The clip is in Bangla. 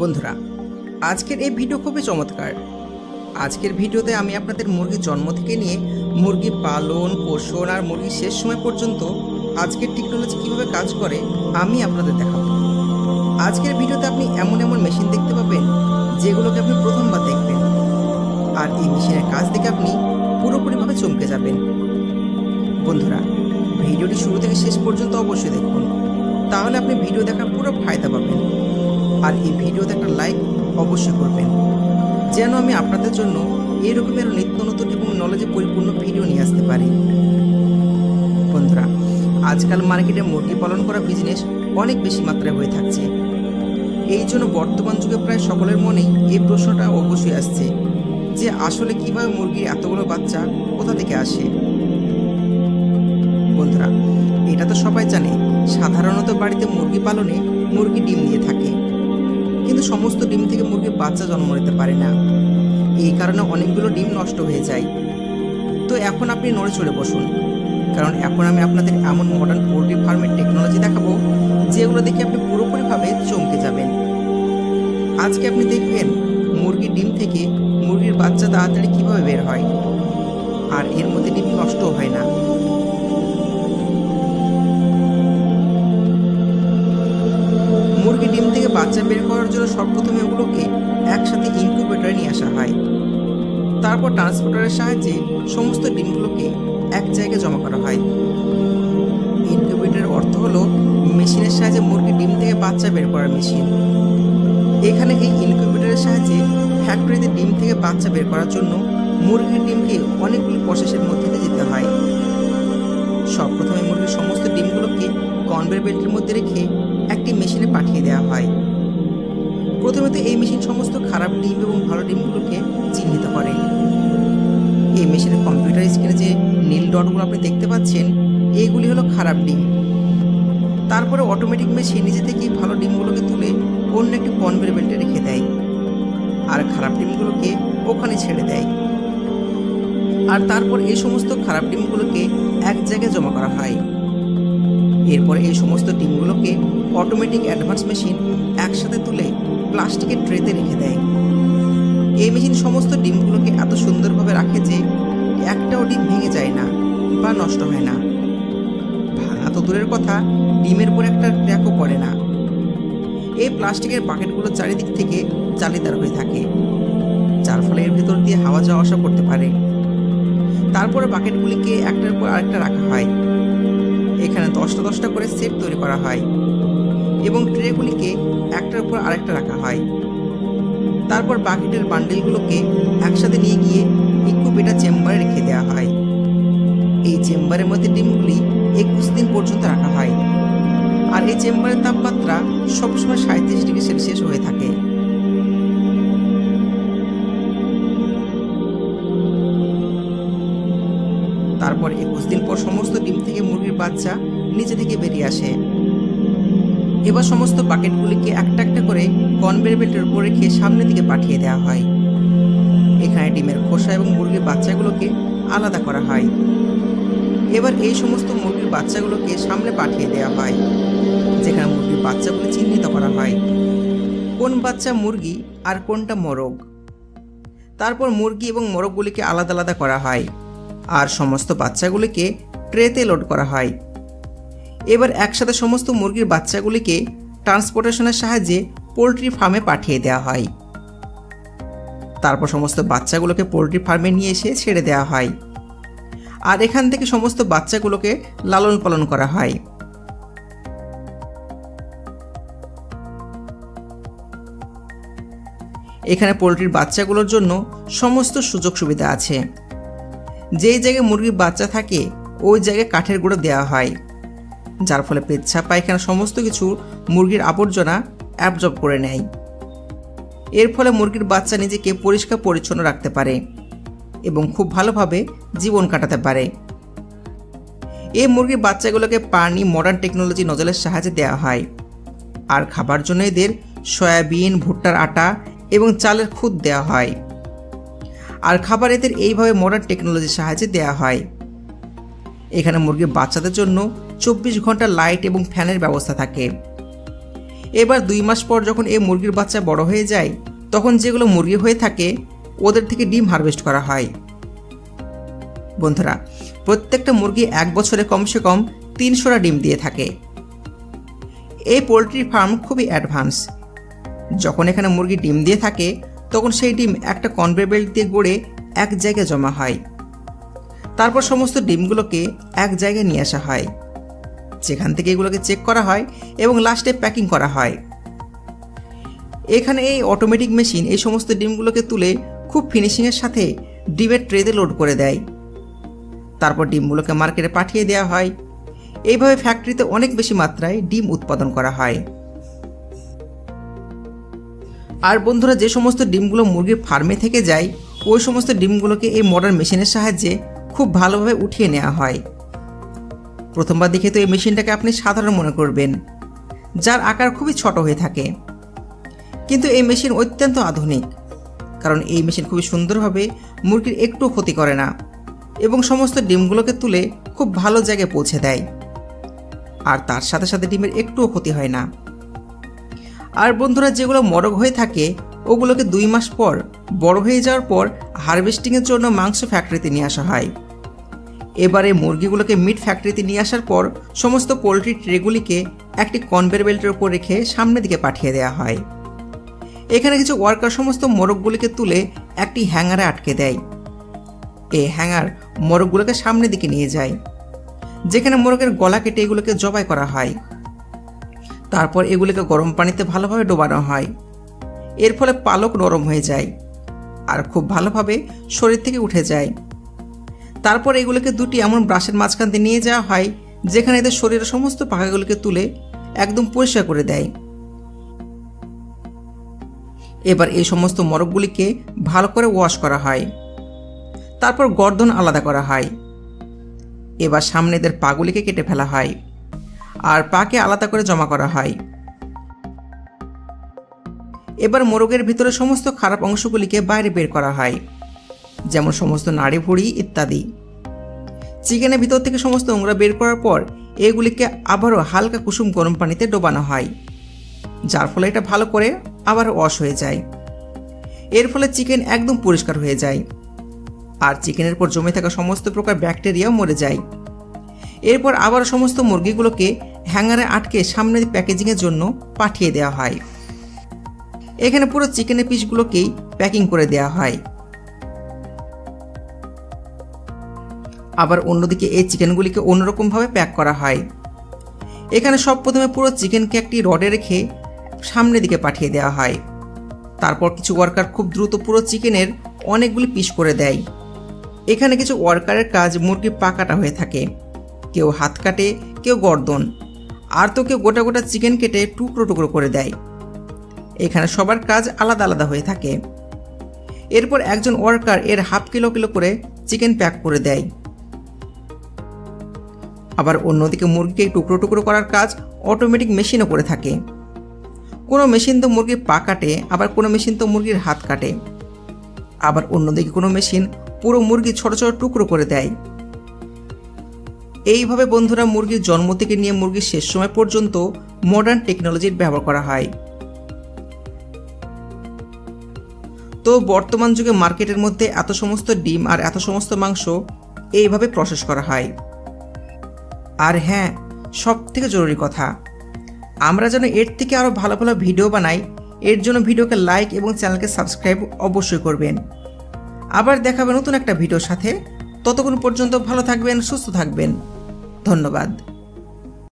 বন্ধুরা, আজকের এই ভিডিও খুবই চমৎকার। আজকের ভিডিওতে আমি আপনাদের মুরগির জন্ম থেকে নিয়ে মুরগি পালন, পোষণ আর মুরগির শেষ সময় পর্যন্ত আজকের টেকনোলজি কীভাবে কাজ করে, আমি আপনাদের দেখাবো। আজকের ভিডিওতে আপনি এমন এমন মেশিন দেখতে পাবেন, যেগুলোকে আপনি প্রথমবার দেখবেন। আর এই মেশিনের কাজ দেখে আপনি পুরোপুরিভাবে চমকে যাবেন। বন্ধুরা, ভিডিওটি শুরু থেকে শেষ পর্যন্ত অবশ্যই দেখুন। তাহলে আপনি ভিডিও দেখার পুরো ফায়দা পাবেন। আর এই ভিডিওতে একটা লাইক অবশ্যই করবেন। যেন আমি আপনাদের জন্য এরকমের নিত্য নতুন এবং নলেজে পরিপূর্ণ ভিডিও নিয়ে আসতে পারি। বন্ধুরা, আজকাল মার্কেটে মুরগি পালন করা বিজনেস অনেক বেশি মাত্রায় হয়ে থাকছে। এই জন্য বর্তমান যুগে প্রায় সকলের মনেই এই প্রশ্নটা অবশ্যই আসছে, যে আসলে কীভাবে মুরগির এতগুলো বাচ্চা কোথা থেকে আসে? বন্ধুরা, এটা তো সবাই জানে, সাধারণত বাড়িতে মুরগি পালনে মুরগি ডিম দিয়ে থাকে। কিন্তু সমস্ত ডিম থেকে মুরগির বাচ্চা জন্ম নিতে পারে না। এই কারণে অনেকগুলো ডিম নষ্ট হয়ে যায়। তো এখন আপনি নড়ে চড়ে বসুন। কারণ এখন আমি আপনাদের এমন মডার্ন পোলট্রি ফার্মের টেকনোলজি দেখাবো, যেগুলো দেখে আপনি পুরোপুরিভাবে চমকে যাবেন। আজকে আপনি দেখবেন মুরগির ডিম থেকে মুরগির বাচ্চা তাড়াতাড়ি কীভাবে বের হয়। আর এর মধ্যে ডিম নষ্টও হয় না। সর্বপ্রথমে ওগুলোকে একসাথে ইনকিউবেটরে নিয়ে আসা হয়। তারপর ট্রান্সপোর্টারের সাহায্যে সমস্ত ডিমগুলোকে এক জায়গায় জমা করা হয়। ইনকিউবেটরের অর্থ হলো মেশিনের সাহায্যে মুরগি ডিম থেকে বাচ্চা বের করার মেশিন। এখানে এই ইনকিউবেটরের সাহায্যে ফ্যাক্টরিতে ডিম থেকে বাচ্চা বের করার জন্য মুরগির ডিমকে অনেকগুলি প্রসেসের মধ্যে দিয়ে যেতে হয়। সবপ্রথমে মুরগির সমস্ত ডিমগুলোকে কনভের বেল্টের মধ্যে রেখে একটি মেশিনে পাঠিয়ে দেওয়া হয়। প্রথমে তো এই মেশিন সমস্ত খারাপ ডিম এবং ভালো ডিমগুলোকে চিহ্নিত করে। এই মেশিনের কম্পিউটার স্ক্রিনে যে নীল ডটগুলো আপনি দেখতে পাচ্ছেন এইগুলি হলো খারাপ ডিম। তারপরে অটোমেটিক মেশিন নিজে থেকেই ভালো ডিমগুলোকে তুলে অন্য একটি কনভের বেল্টে রেখে দেয়। আর খারাপ ডিমগুলোকে ওখানে ছেড়ে দেয়। আর তারপর এই সমস্ত খারাপ ডিমগুলোকে এক জায়গায় জমা করা হয়। এরপরে এই সমস্ত ডিমগুলোকে অটোমেটিক অ্যাডভান্স মেশিন একসাথে তুলে প্লাস্টিকের ট্রেতে রেখে দেয়। এই মেশিন সমস্ত ডিমগুলোকে এত সুন্দরভাবে রাখে যে একটাও ডিম ভেঙে যায় না বা নষ্ট হয় না। ভাঙা তো দূরের কথা, ডিমের পর একটা ক্র্যাকও পড়ে না। এই প্লাস্টিকের বাকেটগুলো চারিদিক থেকে জালিদার হয়ে থাকে। যার ফলে এর ভেতর দিয়ে হাওয়া যাওয়া আসা করতে পারে। তারপরে বাকেটগুলিকে একটার পর আরেকটা রাখা হয়। এখানে দশটা দশটা করে সেট তৈরি করা হয়। এবং ট্রেগুলিকে একটার উপর আরেকটা রাখা হয়। তারপর বাকেটের বান্ডেলগুলোকে একসাথে নিয়ে গিয়ে ইকুবেটা চেম্বারে রেখে দেওয়া হয়। এই চেম্বারের মধ্যে ডিমগুলি একুশ দিন পর্যন্ত রাখা হয়। আর এই চেম্বারের তাপমাত্রা সবসময় সাঁত্রিশ ডিগ্রি সেলসিয়াস হয়ে থাকে। তারপর একুশ দিন পর সমস্ত ডিম থেকে মুরগির বাচ্চা নিচে থেকে বেরিয়ে আসে। এবার সমস্ত বাকেটগুলিকে একটা একটা করে কনভের বেল্টের উপর রেখে সামনের দিকে পাঠিয়ে দেওয়া হয়। এখানে ডিমের খোসা এবং মুরগির বাচ্চাগুলোকে আলাদা করা হয়। এবার এই সমস্ত মুরগির বাচ্চাগুলোকে সামনে পাঠিয়ে দেওয়া হয়, যেখানে মুরগির বাচ্চাগুলি চিহ্নিত করা হয়। কোন বাচ্চা মুরগি আর কোনটা মোরগ? তারপর মুরগি এবং মোরগগুলিকে আলাদা আলাদা করা হয়, আর সমস্ত বাচ্চাগুলিকে ট্রেতে লোড করা হয়। এবার একসাথে সমস্ত মুরগির বাচ্চাগুলিকে ট্রান্সপোর্টেশনের সাহায্যে পোলট্রি ফার্মে পাঠিয়ে দেওয়া হয়। তারপর সমস্ত বাচ্চাগুলোকে পোলট্রি ফার্মে নিয়ে এসে ছেড়ে দেওয়া হয়। আর এখান থেকে সমস্ত বাচ্চাগুলোকে লালন পালন করা হয়। এখানে পোলট্রির বাচ্চাগুলোর জন্য সমস্ত সুযোগ সুবিধা আছে। যেই জায়গায় মুরগির বাচ্চা থাকে, ওই জায়গায় কাঠের গুঁড়ো দেওয়া হয়। যার ফলে পেচ্ছাপ পায়খানা সমস্ত কিছু মুরগির আবর্জনা অ্যাবজর্ব করে নেয়। এর ফলে মুরগির বাচ্চা নিজেকে পরিষ্কার, পরিচ্ছন্ন রাখতে পারে এবং খুব ভালোভাবে জীবন কাটাতে পারে। এই মুরগির বাচ্চাগুলোকে পানি মডার্ন টেকনোলজি নজলের সাহায্যে দেওয়া হয়। আর খাবার জন্য এদের সয়াবিন, ভুট্টার আটা এবং চালের খুদ দেওয়া হয়। আর খাবার এদের এইভাবে মডার্ন টেকনোলজির সাহায্যে দেওয়া হয়। এখানে মুরগির বাচ্চাদের জন্য চব্বিশ ঘণ্টা লাইট এবং ফ্যানের ব্যবস্থা থাকে। এবার দুই মাস পর যখন এই মুরগির বাচ্চা বড় হয়ে যায়, তখন যেগুলো মুরগি হয়ে থাকে, ওদের থেকে ডিম হারভেস্ট করা হয়। বন্ধুরা, প্রত্যেকটা মুরগি এক বছরে কমসে কম তিনশোটা ডিম দিয়ে থাকে। এই পোলট্রি ফার্ম খুবই অ্যাডভান্স। যখন এখানে মুরগি ডিম দিয়ে থাকে, তখন সেই ডিম একটা কনভেয়ার বেল্ট দিয়ে গড়ে এক জায়গায় জমা হয়। তারপর সমস্ত ডিমগুলোকে এক জায়গায় নিয়ে আসা হয়। যেখান থেকে এগুলোকে চেক করা হয় এবং লাস্টে প্যাকিং করা হয়। এখানে এই অটোমেটিক মেশিন এই সমস্ত ডিমগুলোকে তুলে খুব ফিনিশিংয়ের সাথে ডিমের ট্রেতে লোড করে দেয়। তারপর ডিমগুলোকে মার্কেটে পাঠিয়ে দেওয়া হয়। এইভাবে ফ্যাক্টরিতে অনেক বেশি মাত্রায় ডিম উৎপাদন করা হয়। আর বন্ধুরা, যে সমস্ত ডিমগুলো মুরগির ফার্মে থেকে যায়, ওই সমস্ত ডিমগুলোকে এই মডার্ন মেশিনের সাহায্যে খুব ভালোভাবে উঠিয়ে নেওয়া হয়। প্রথমবার দেখে তো এই মেশিনটাকে আপনি সাধারণ মনে করবেন, যার আকার খুবই ছোট হয়ে থাকে। কিন্তু এই মেশিন অত্যন্ত আধুনিক, কারণ এই মেশিন খুবই সুন্দরভাবে মুরগির একটু ক্ষতি করে না এবং সমস্ত ডিমগুলোকে তুলে খুব ভালো জায়গায় পৌঁছে দেয়। আর তার সাথে সাথে ডিমের একটুও ক্ষতি হয় না। আর বন্ধুরা, যেগুলো মরগ হয়ে থাকে ওগুলোকে দুই মাস পর, বড় হয়ে যাওয়ার পর হারভেস্টিংয়ের জন্য মাংস ফ্যাক্টরিতে নিয়ে আসা হয়। এবারে মুরগিগুলোকে মিট ফ্যাক্টরিতে নিয়ে আসার পর সমস্ত পোলট্রি ট্রেগুলিকে একটি কনভেয়ার বেল্টের উপর রেখে সামনের দিকে পাঠিয়ে দেওয়া হয়। এখানে কিছু ওয়ার্কার সমস্ত মোরগগুলিকে তুলে একটি হ্যাঙ্গারে আটকে দেয়। এই হ্যাঙ্গার মোরগগুলোকে সামনের দিকে নিয়ে যায়, যেখানে মোরগের গলা কেটে এগুলোকে জবাই করা হয়। তারপর এগুলিকে গরম পানিতে ভালোভাবে ডোবানো হয়। এর ফলে পালক নরম হয়ে যায় আর খুব ভালোভাবে শরীর থেকে উঠে যায়। তারপর এগুলোকে দুটি এমন ব্রাশের মাঝখান দিয়ে নিয়ে যাওয়া হয়, যেখানে এদের শরীরের সমস্ত পাখাগুলোকে তুলে একদম পরিষ্কার করে দেয়। এবার এই সমস্ত মরকগুলিকে ভালো করে ওয়াশ করা হয়। তারপর গর্দন আলাদা করা হয়। এবার সামনে এদের পাগুলিকে কেটে ফেলা হয় আর পাকে আলাদা করে জমা করা হয়। এবার মোরগের ভিতরে সমস্ত খারাপ অংশগুলিকে বাইরে বের করা হয়, যেমন সমস্ত নাড়ি ভুড়ি ইত্যাদি। চিকেনের ভিতর থেকে সমস্ত নোংরা বের করার পর এগুলিকে আবারও হালকা কুসুম গরম পানিতে ডোবানো হয়, যার ফলে এটা ভালো করে আবার ওয়াশ হয়ে যায়। এর ফলে চিকেন একদম পরিষ্কার হয়ে যায়, আর চিকেনের পর জমে থাকা সমস্ত প্রকার ব্যাকটেরিয়াও মরে যায়। এরপর আবার সমস্ত মুরগিগুলোকে হ্যাঙ্গারে আটকে সামনের প্যাকেজিংয়ের জন্য পাঠিয়ে দেওয়া হয়। এখানে পুরো চিকেনের পিসগুলোকেই প্যাকিং করে দেওয়া হয়। আবার অন্যদিকে এই চিকেনগুলিকে অন্যরকমভাবে প্যাক করা হয়। এখানে সব প্রথমে পুরো চিকেনকে একটি রডে রেখে সামনের দিকে পাঠিয়ে দেওয়া হয়। তারপর কিছু ওয়ার্কার খুব দ্রুত পুরো চিকেনের অনেকগুলি পিস করে দেয়। এখানে কিছু ওয়ার্কারের কাজ মুরগির পাকাটা হয়ে থাকে। কেউ হাত কাটে, কেউ গর্দন। আর তো কেউ গোটা গোটা চিকেন কেটে টুকরো টুকরো করে দেয়। এখানে সবার কাজ আলাদা আলাদা হয়ে থাকে। এরপর একজন ওয়ার্কার এর হাফ কিলো কিলো করে চিকেন প্যাক করে দেয়। আবার অন্যদিকে মুরগিকে টুকরো টুকরো করার কাজ অটোমেটিক মেশিনও করে থাকে। কোনো মেশিন তো মুরগির পা কাটে, আবার কোনো মেশিন তো মুরগির হাত কাটে। আবার অন্যদিকে কোনো মেশিন পুরো মুরগি ছোট ছোট টুকরো করে দেয়। এইভাবে বন্ধুরা মুরগির জন্ম থেকে নিয়ে মুরগির শেষ সময় পর্যন্ত মডার্ন টেকনোলজির ব্যবহার করা হয়। তো বর্তমান যুগে মার্কেটের মধ্যে এত সমস্ত ডিম আর এত সমস্ত মাংস এইভাবে প্রসেস করা হয়। আর হ্যাঁ সব থেকে জরুরি কথা, আমরা যেন এর থেকে আরও ভালো ভালো ভিডিও বানাই, এর জন্য ভিডিওকে লাইক এবং চ্যানেলকে সাবস্ক্রাইব অবশ্যই করবেন। আবার দেখাবে নতুন একটা ভিডিওর সাথে। ততক্ষণ পর্যন্ত ভালো থাকবেন, সুস্থ থাকবেন। ধন্যবাদ।